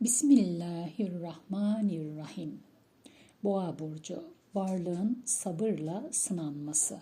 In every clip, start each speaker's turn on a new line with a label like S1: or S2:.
S1: Bismillahirrahmanirrahim. Boğa burcu, varlığın sabırla sınanması.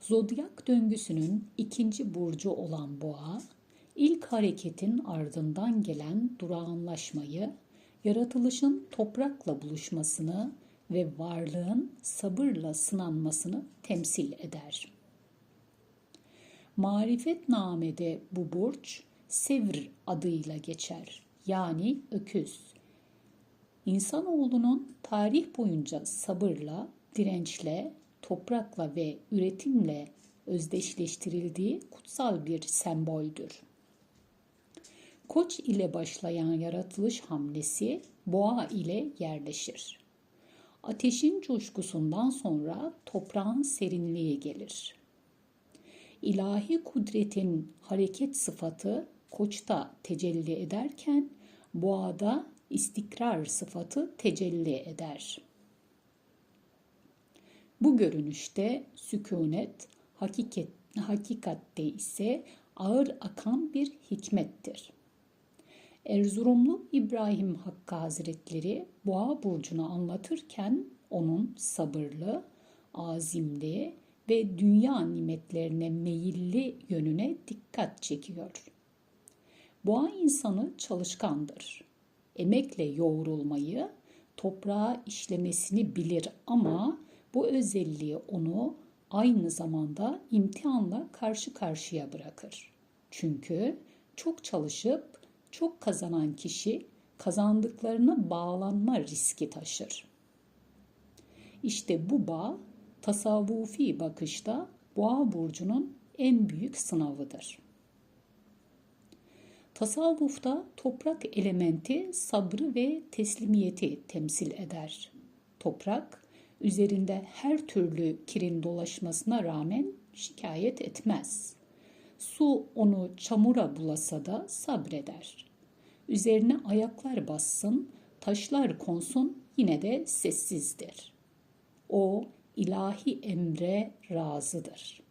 S1: Zodyak döngüsünün ikinci burcu olan boğa, ilk hareketin ardından gelen durağanlaşmayı, yaratılışın toprakla buluşmasını ve varlığın sabırla sınanmasını temsil eder. Marifet namede bu burç Sevr adıyla geçer yani öküz. İnsanoğlunun tarih boyunca sabırla, dirençle, toprakla ve üretimle özdeşleştirildiği kutsal bir semboldür. Koç ile başlayan yaratılış hamlesi boğa ile yerleşir. Ateşin coşkusundan sonra toprağın serinliği gelir. İlahi kudretin hareket sıfatı koçta tecelli ederken boğada istikrar sıfatı tecelli eder. Bu görünüşte sükunet, hakikat, hakikatte ise ağır akan bir hikmettir. Erzurumlu İbrahim Hakkı Hazretleri Boğa burcunu anlatırken onun sabırlı, azimli ve dünya nimetlerine meyilli yönüne dikkat çekiyor. Boğa insanı çalışkandır. Emekle yoğrulmayı, toprağa işlemesini bilir ama bu özelliği onu aynı zamanda imtihanla karşı karşıya bırakır. Çünkü çok çalışıp çok kazanan kişi kazandıklarına bağlanma riski taşır. İşte bu bağ tasavvufi bakışta boğa burcunun en büyük sınavıdır. Tasavvufta toprak elementi sabrı ve teslimiyeti temsil eder. Toprak üzerinde her türlü kirin dolaşmasına rağmen şikayet etmez. Su onu çamura bulasa da sabreder. Üzerine ayaklar bassın, taşlar konsun yine de sessizdir. O ilahi emre razıdır.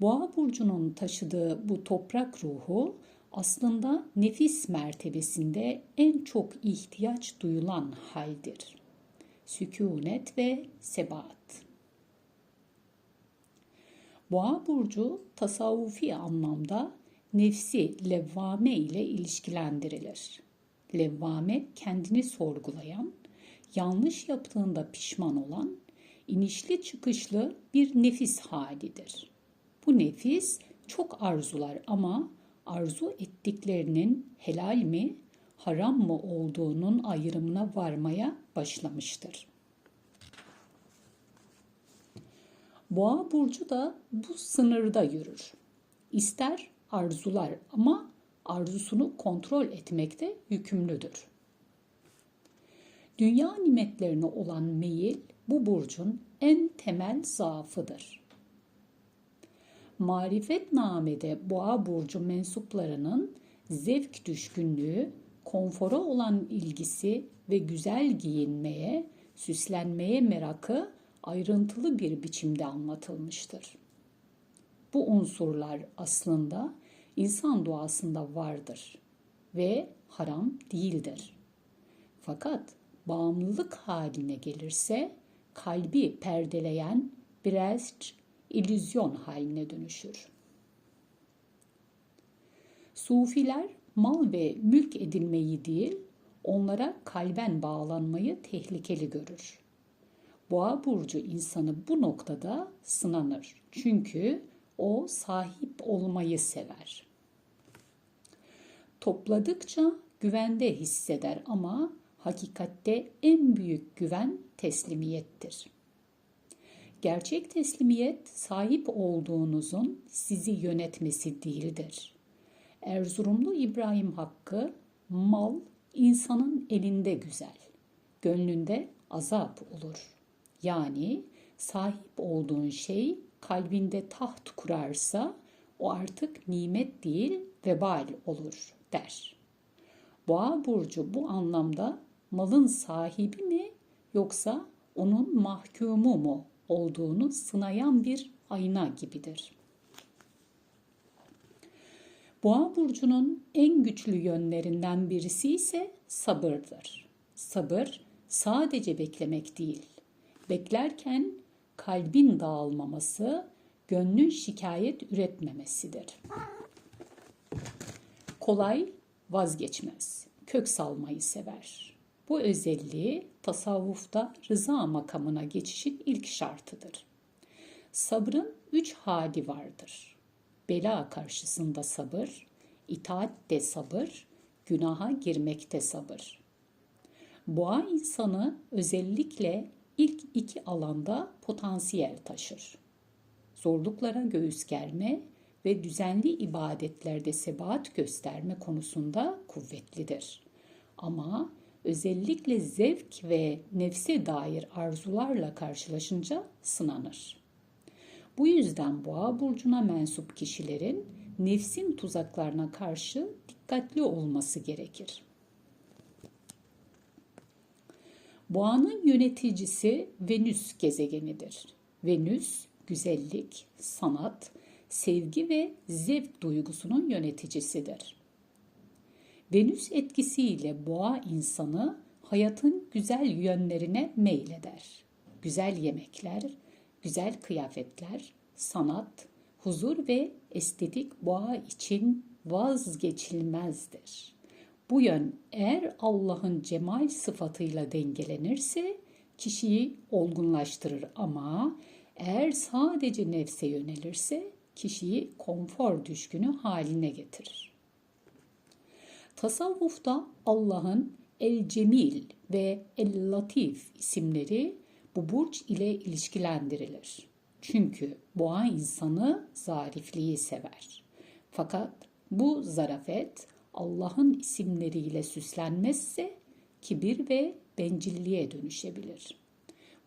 S1: Boğa burcunun taşıdığı bu toprak ruhu aslında nefis mertebesinde en çok ihtiyaç duyulan haldir. Sükunet ve sebat. Boğa burcu tasavvufi anlamda nefsi levvame ile ilişkilendirilir. Levvame kendini sorgulayan, yanlış yaptığında pişman olan, inişli çıkışlı bir nefis halidir. Bu nefis çok arzular ama arzu ettiklerinin helal mi, haram mı olduğunun ayrımına varmaya başlamıştır. Boğa burcu da bu sınırda yürür. İster arzular ama arzusunu kontrol etmekte yükümlüdür. Dünya nimetlerine olan meyil bu burcun en temel zaafıdır. Marifet namede boğa burcu mensuplarının zevk düşkünlüğü, konfora olan ilgisi ve güzel giyinmeye, süslenmeye merakı ayrıntılı bir biçimde anlatılmıştır. Bu unsurlar aslında insan doğasında vardır ve haram değildir. Fakat bağımlılık haline gelirse kalbi perdeleyen biraz illüzyon haline dönüşür. Sufiler mal ve mülk edinmeyi değil, onlara kalben bağlanmayı tehlikeli görür. Boğa burcu insanı bu noktada sınanır. Çünkü o sahip olmayı sever. Topladıkça güvende hisseder ama hakikatte en büyük güven teslimiyettir. Gerçek teslimiyet sahip olduğunuzun sizi yönetmesi değildir. Erzurumlu İbrahim Hakkı mal insanın elinde güzel, gönlünde azap olur. Yani sahip olduğun şey kalbinde taht kurarsa o artık nimet değil vebal olur der. Boğa burcu bu anlamda malın sahibi mi yoksa onun mahkumu mu olduğunu sınayan bir ayna gibidir. Boğa burcunun en güçlü yönlerinden birisi ise sabırdır. Sabır sadece beklemek değil. Beklerken kalbin dağılmaması, gönlün şikayet üretmemesidir. Kolay vazgeçmez. Kök salmayı sever. Bu özelliği tasavvufta rıza makamına geçişin ilk şartıdır. Sabrın üç hali vardır. Bela karşısında sabır, itaatte sabır, günaha girmekte sabır. Boğa insanı özellikle ilk iki alanda potansiyel taşır. Zorluklara göğüs germe ve düzenli ibadetlerde sebat gösterme konusunda kuvvetlidir. Ama özellikle zevk ve nefse dair arzularla karşılaşınca sınanır. Bu yüzden boğa burcuna mensup kişilerin nefsin tuzaklarına karşı dikkatli olması gerekir. Boğanın yöneticisi Venüs gezegenidir. Venüs güzellik, sanat, sevgi ve zevk duygusunun yöneticisidir. Venüs etkisiyle boğa insanı hayatın güzel yönlerine meyleder. Güzel yemekler, güzel kıyafetler, sanat, huzur ve estetik boğa için vazgeçilmezdir. Bu yön eğer Allah'ın cemal sıfatıyla dengelenirse kişiyi olgunlaştırır ama eğer sadece nefse yönelirse kişiyi konfor düşkünü haline getirir. Tasavvufta Allah'ın El Cemil ve El Latif isimleri bu burç ile ilişkilendirilir. Çünkü boğa insanı zarifliği sever. Fakat bu zarafet Allah'ın isimleriyle süslenmezse kibir ve bencilliğe dönüşebilir.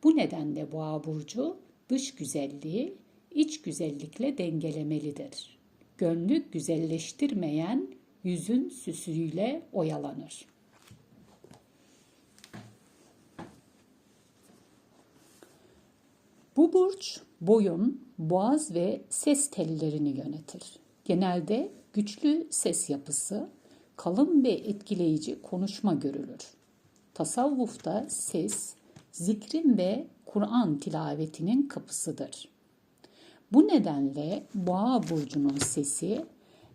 S1: Bu nedenle boğa burcu dış güzelliği iç güzellikle dengelemelidir. Gönlü güzelleştirmeyen yüzün süsüyle oyalanır. Bu burç boyun, boğaz ve ses tellerini yönetir. Genelde güçlü ses yapısı, kalın ve etkileyici konuşma görülür. Tasavvufta ses, zikrin ve Kur'an tilavetinin kapısıdır. Bu nedenle boğa burcunun sesi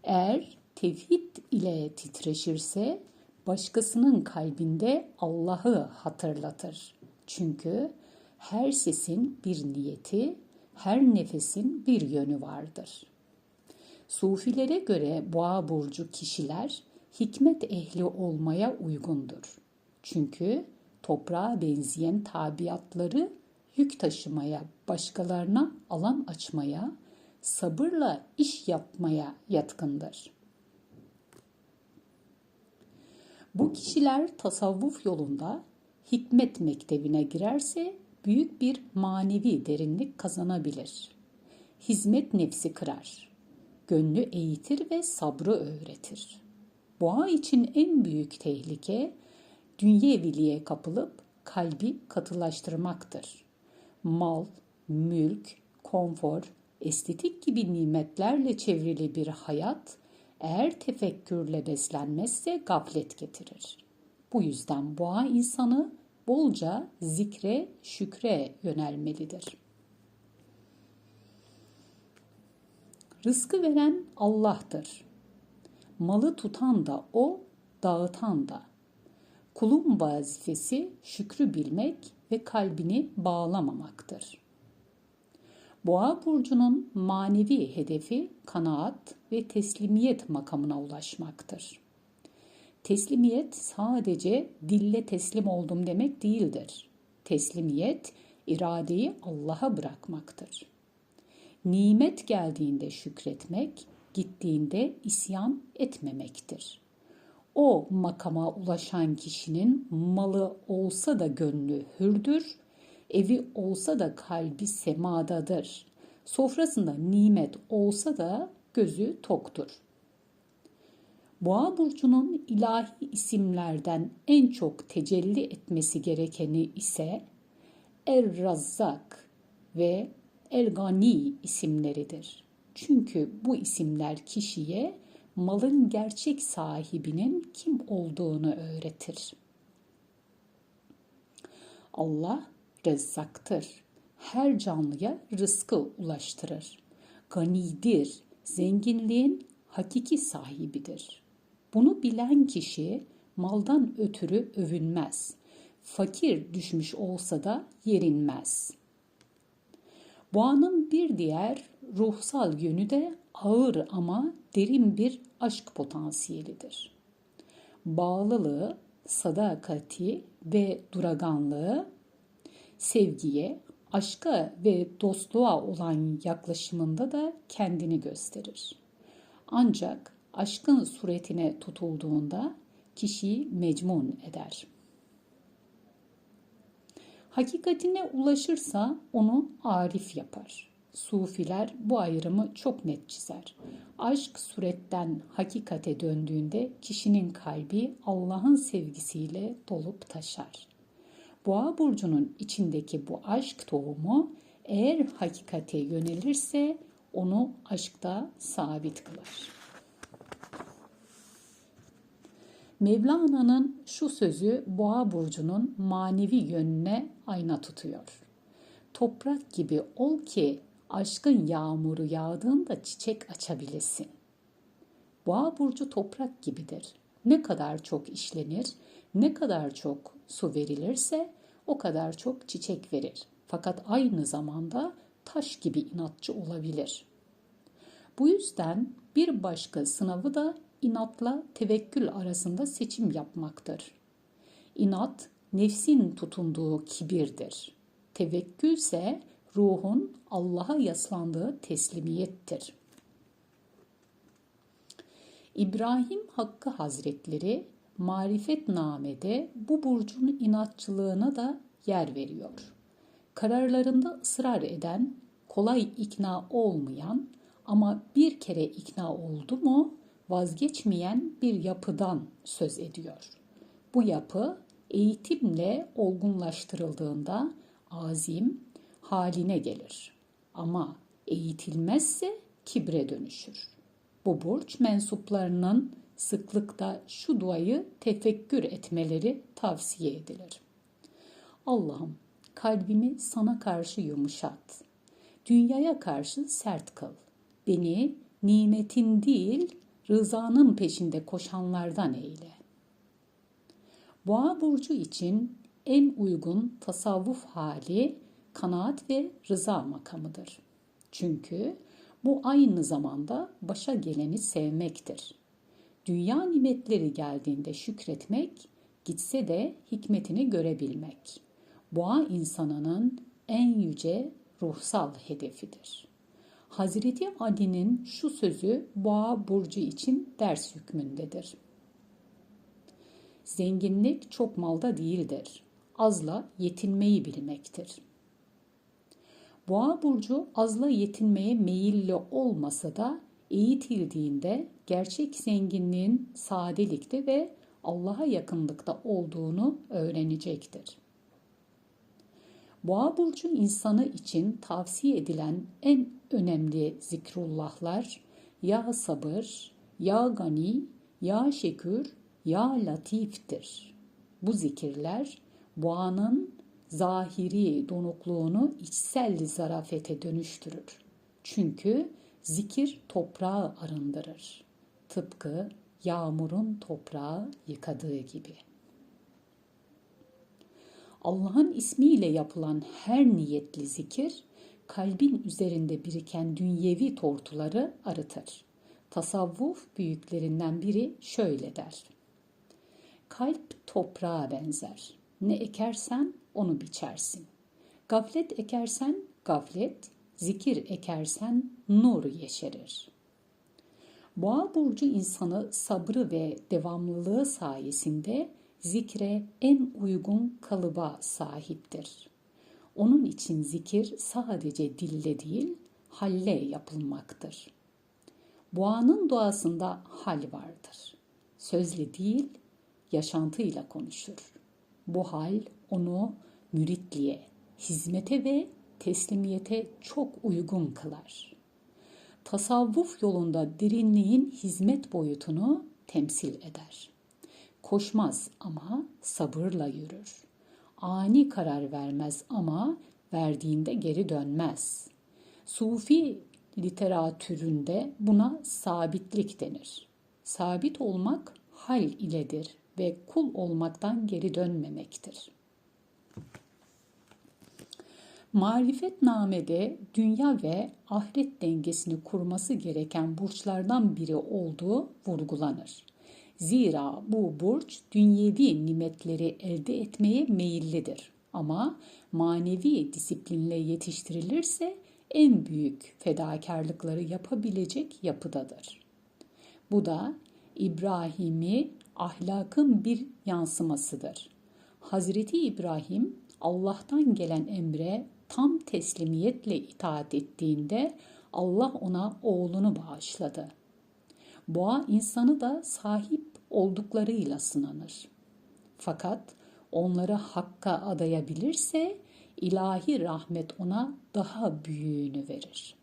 S1: eğer tevhid ile titreşirse başkasının kalbinde Allah'ı hatırlatır. Çünkü her sesin bir niyeti, her nefesin bir yönü vardır. Sufilere göre boğa burcu kişiler hikmet ehli olmaya uygundur. Çünkü toprağa benzeyen tabiatları yük taşımaya, başkalarına alan açmaya, sabırla iş yapmaya yatkındır. Bu kişiler tasavvuf yolunda hikmet mektebine girerse büyük bir manevi derinlik kazanabilir. Hizmet nefsi kırar. Gönlü eğitir ve sabrı öğretir. Boğa için en büyük tehlike dünyeviliğe kapılıp kalbi katılaştırmaktır mal, mülk, konfor, estetik gibi nimetlerle çevrili bir hayat eğer tefekkürle beslenmezse gaflet getirir. Bu yüzden boğa insanı bolca zikre, şükre yönelmelidir. Rızkı veren Allah'tır. Malı tutan da o, dağıtan da. Kulun vazifesi şükrü bilmek ve kalbini bağlamamaktır. Boğa burcunun manevi hedefi kanaat ve teslimiyet makamına ulaşmaktır. Teslimiyet sadece dille teslim oldum demek değildir. Teslimiyet iradeyi Allah'a bırakmaktır. Nimet geldiğinde şükretmek, gittiğinde isyan etmemektir o makama ulaşan kişinin malı olsa da gönlü hürdür, evi olsa da kalbi semadadır. Sofrasında nimet olsa da gözü toktur. Boğa burcunun ilahi isimlerden en çok tecelli etmesi gerekeni ise El Razzak ve El Gani isimleridir. Çünkü bu isimler kişiye malın gerçek sahibinin kim olduğunu öğretir. Allah rezzaktır. Her canlıya rızkı ulaştırır. Ganidir, zenginliğin hakiki sahibidir. Bunu bilen kişi maldan ötürü övünmez. Fakir düşmüş olsa da yerinmez. Boğanın bir diğer ruhsal yönü de ağır ama derin bir aşk potansiyelidir. Bağlılığı, sadakati ve duraganlığı sevgiye, aşka ve dostluğa olan yaklaşımında da kendini gösterir. Ancak aşkın suretine tutulduğunda kişiyi mecmun eder. Hakikatine ulaşırsa onu arif yapar. Sufiler bu ayrımı çok net çizer. Aşk suretten hakikate döndüğünde kişinin kalbi Allah'ın sevgisiyle dolup taşar. Boğa burcunun içindeki bu aşk tohumu eğer hakikate yönelirse onu aşkta sabit kılar. Mevlana'nın şu sözü Boğa burcunun manevi yönüne ayna tutuyor. Toprak gibi ol ki aşkın yağmuru yağdığında çiçek açabilesin. Boğa burcu toprak gibidir. Ne kadar çok işlenir, ne kadar çok su verilirse o kadar çok çiçek verir. Fakat aynı zamanda taş gibi inatçı olabilir. Bu yüzden bir başka sınavı da inatla tevekkül arasında seçim yapmaktır. İnat nefsin tutunduğu kibirdir. Tevekkül ise ruhun Allah'a yaslandığı teslimiyettir. İbrahim Hakkı Hazretleri marifetnamede bu burcun inatçılığına da yer veriyor. Kararlarında ısrar eden, kolay ikna olmayan ama bir kere ikna oldu mu vazgeçmeyen bir yapıdan söz ediyor. Bu yapı eğitimle olgunlaştırıldığında azim haline gelir. Ama eğitilmezse kibre dönüşür. Bu burç mensuplarının sıklıkta şu duayı tefekkür etmeleri tavsiye edilir. Allah'ım kalbimi sana karşı yumuşat. Dünyaya karşı sert kıl. Beni nimetin değil rızanın peşinde koşanlardan eyle. Boğa burcu için en uygun tasavvuf hali kanaat ve rıza makamıdır. Çünkü bu aynı zamanda başa geleni sevmektir. Dünya nimetleri geldiğinde şükretmek, gitse de hikmetini görebilmek. Boğa insanının en yüce ruhsal hedefidir. Hazreti Ali'nin şu sözü Boğa burcu için ders hükmündedir. Zenginlik çok malda değildir. Azla yetinmeyi bilmektir. Boğa burcu azla yetinmeye meyilli olmasa da eğitildiğinde gerçek zenginliğin sadelikte ve Allah'a yakınlıkta olduğunu öğrenecektir. Boğa burcu insanı için tavsiye edilen en önemli zikrullahlar ya sabır, ya gani, ya şekür, ya latiftir. Bu zikirler boğanın zahiri donukluğunu içsel zarafete dönüştürür. Çünkü zikir toprağı arındırır. Tıpkı yağmurun toprağı yıkadığı gibi. Allah'ın ismiyle yapılan her niyetli zikir kalbin üzerinde biriken dünyevi tortuları arıtır. Tasavvuf büyüklerinden biri şöyle der. Kalp toprağa benzer. Ne ekersen onu biçersin. Gaflet ekersen gaflet, zikir ekersen nur yeşerir. Boğa burcu insanı sabrı ve devamlılığı sayesinde zikre en uygun kalıba sahiptir. Onun için zikir sadece dille değil, halle yapılmaktır. Boğanın doğasında hal vardır. Sözle değil, yaşantıyla konuşur. Bu hal onu müritliğe, hizmete ve teslimiyete çok uygun kılar. tasavvuf yolunda derinliğin hizmet boyutunu temsil eder. Koşmaz ama sabırla yürür. Ani karar vermez ama verdiğinde geri dönmez. Sufi literatüründe buna sabitlik denir. Sabit olmak hal iledir ve kul olmaktan geri dönmemektir. Marifetname'de dünya ve ahiret dengesini kurması gereken burçlardan biri olduğu vurgulanır. Zira bu burç dünyevi nimetleri elde etmeye meyillidir. Ama manevi disiplinle yetiştirilirse en büyük fedakarlıkları yapabilecek yapıdadır. Bu da İbrahim'i ahlakın bir yansımasıdır. Hazreti İbrahim Allah'tan gelen emre tam teslimiyetle itaat ettiğinde Allah ona oğlunu bağışladı. Boğa insanı da sahip olduklarıyla sınanır. Fakat onları hakka adayabilirse ilahi rahmet ona daha büyüğünü verir.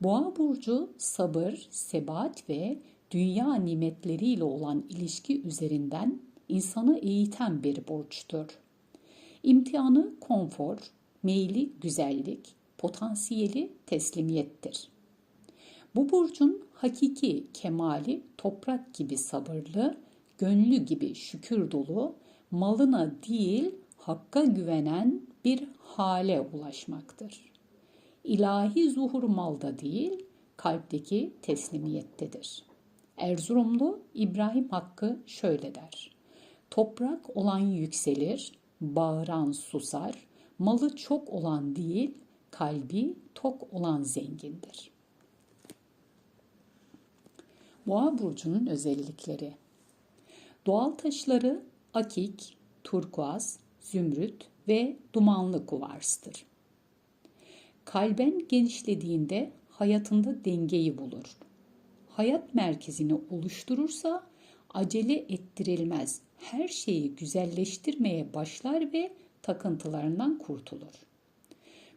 S1: Boğa burcu sabır, sebat ve dünya nimetleriyle olan ilişki üzerinden insanı eğiten bir burçtur. İmtihanı konfor, meyli güzellik, potansiyeli teslimiyettir. Bu burcun hakiki kemali toprak gibi sabırlı, gönlü gibi şükür dolu, malına değil hakka güvenen bir hale ulaşmaktır. İlahi zuhur malda değil, kalpteki teslimiyettedir. Erzurumlu İbrahim Hakkı şöyle der. Toprak olan yükselir, bağıran susar, malı çok olan değil, kalbi tok olan zengindir. Boğa burcunun özellikleri. Doğal taşları akik, turkuaz, zümrüt ve dumanlı kuvarstır. Kalben genişlediğinde hayatında dengeyi bulur. Hayat merkezini oluşturursa acele ettirilmez. Her şeyi güzelleştirmeye başlar ve takıntılarından kurtulur.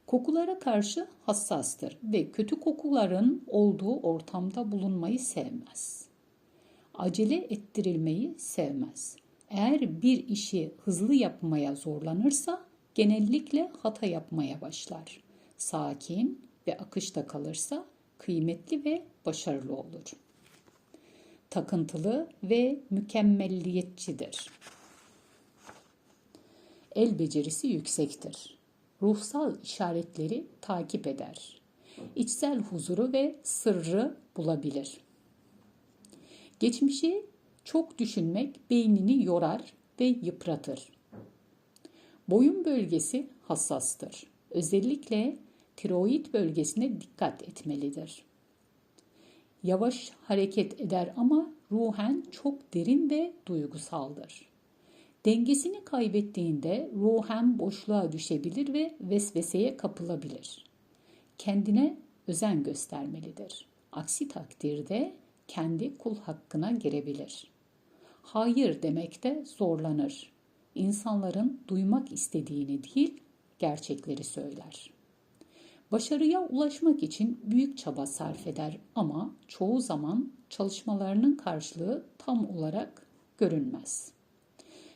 S1: Kokulara karşı hassastır ve kötü kokuların olduğu ortamda bulunmayı sevmez. Acele ettirilmeyi sevmez. Eğer bir işi hızlı yapmaya zorlanırsa genellikle hata yapmaya başlar. Sakin ve akışta kalırsa kıymetli ve başarılı olur. Takıntılı ve mükemmelliyetçidir. El becerisi yüksektir. Ruhsal işaretleri takip eder. İçsel huzuru ve sırrı bulabilir. Geçmişi çok düşünmek beynini yorar ve yıpratır. Boyun bölgesi hassastır. Özellikle tiroid bölgesine dikkat etmelidir. Yavaş hareket eder ama ruhen çok derin ve duygusaldır. Dengesini kaybettiğinde ruhen boşluğa düşebilir ve vesveseye kapılabilir. Kendine özen göstermelidir. Aksi takdirde kendi kul hakkına girebilir. Hayır demekte zorlanır. İnsanların duymak istediğini değil, gerçekleri söyler. Başarıya ulaşmak için büyük çaba sarf eder ama çoğu zaman çalışmalarının karşılığı tam olarak görünmez.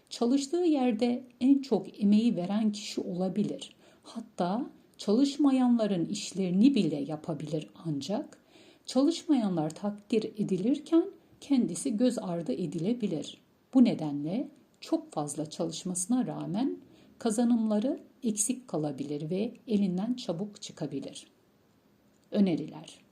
S1: Çalıştığı yerde en çok emeği veren kişi olabilir. Hatta çalışmayanların işlerini bile yapabilir ancak çalışmayanlar takdir edilirken kendisi göz ardı edilebilir. Bu nedenle çok fazla çalışmasına rağmen kazanımları eksik kalabilir ve elinden çabuk çıkabilir. Öneriler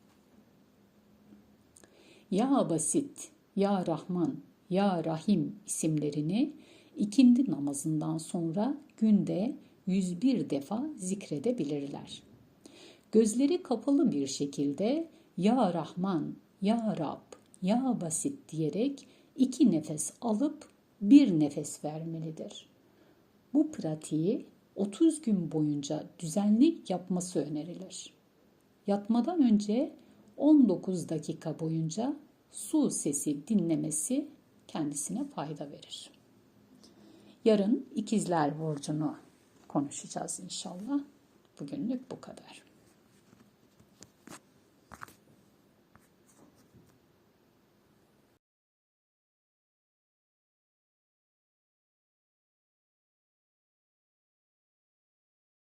S1: Ya Basit, Ya Rahman, Ya Rahim isimlerini ikindi namazından sonra günde 101 defa zikredebilirler. Gözleri kapalı bir şekilde Ya Rahman, Ya Rab, Ya Basit diyerek iki nefes alıp bir nefes vermelidir. Bu pratiği 30 gün boyunca düzenli yapması önerilir. Yatmadan önce 19 dakika boyunca su sesi dinlemesi kendisine fayda verir. Yarın ikizler burcunu konuşacağız inşallah. Bugünlük bu kadar.